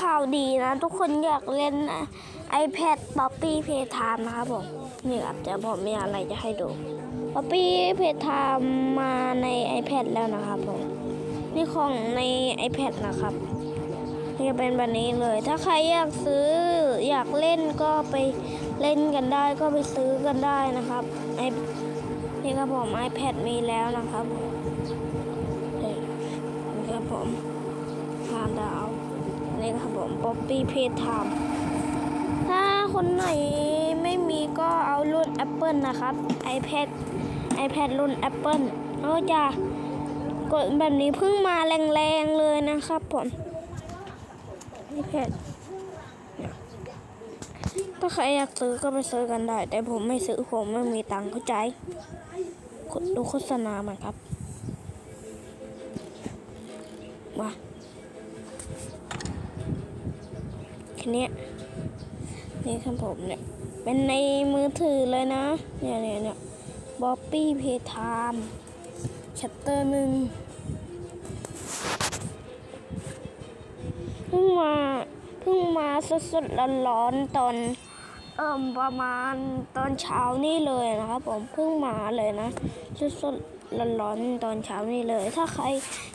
ข่าวดีนะ ทุกคนอยากเล่นนะ iPad Poppy Playtime นะครับผม นี่ครับเดี๋ยวผมมีอะไรจะให้ดู Poppy Playtime มาใน iPad แล้วนะครับผม นี่ของใน iPad นะครับนี่จะเป็นแบบนี้เลย ถ้าใครอยากซื้ออยากเล่นก็ไปเล่นกันได้ก็ไปซื้อกันได้นะครับไอนี่ครับผม iPad มีแล้วนะครับนี่นี่ครับผมหาดาว ครับผม Poppy Playtime ถ้าคนไหนไม่มีก็เอารุ่น Apple นะครับ iPad iPad รุ่น Apple เอาจะกดแบบนี้เพิ่งมาแรงๆเลยนะครับผม iPad ถ้าใครอยากซื้อก็ไปซื้อกันได้ แต่ผมไม่ซื้อผมไม่มีตังค์เข้าใจกดดูโฆษณามันครับมา แค่เนี้นี่ครับผมเนี่ย เป็นในมือถือเลยนะ เนี่ยเนี่ยเนี่ยบ๊อบบี้เพย์ไทม์ชัตเตอร์หนึ่งเพิ่งมาเพิ่งมาสดๆร้อนๆตอน เอิ่มประมาณตอนเช้านี่เลยนะครับผมเพิ่งมาเลยนะสดๆร้อนๆตอนเช้านี่เลย ถ้าใคร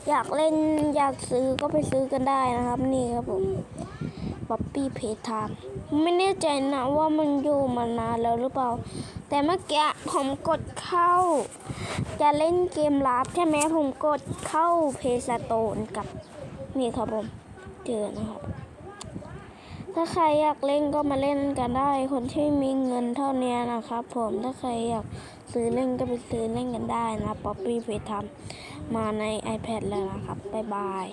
อยากเล่นอยากซื้อก็ไปซื้อกันได้นะครับ นี่ครับผมป๊อปปี้เพย์ไทม์ไม่แน่ใจนะว่ามันอยู่มานานแล้วหรือเปล่า แต่เมื่อกี้ผมกดเข้า จะเล่นเกมลับใช่ไหมผมกดเข้าเพสโตนกับนี่ครับผมเจอนะครับ ถ้าใครอยากเล่นก็มาเล่นกันได้ คนที่มีเงินเท่านี้นะครับ ผมถ้าใครอยากซื้อเล่นก็ไปซื้อเล่นกันได้นะป๊อปปี้ไปทำมาใน iPad แล้วนะครับ บ๊ายบาย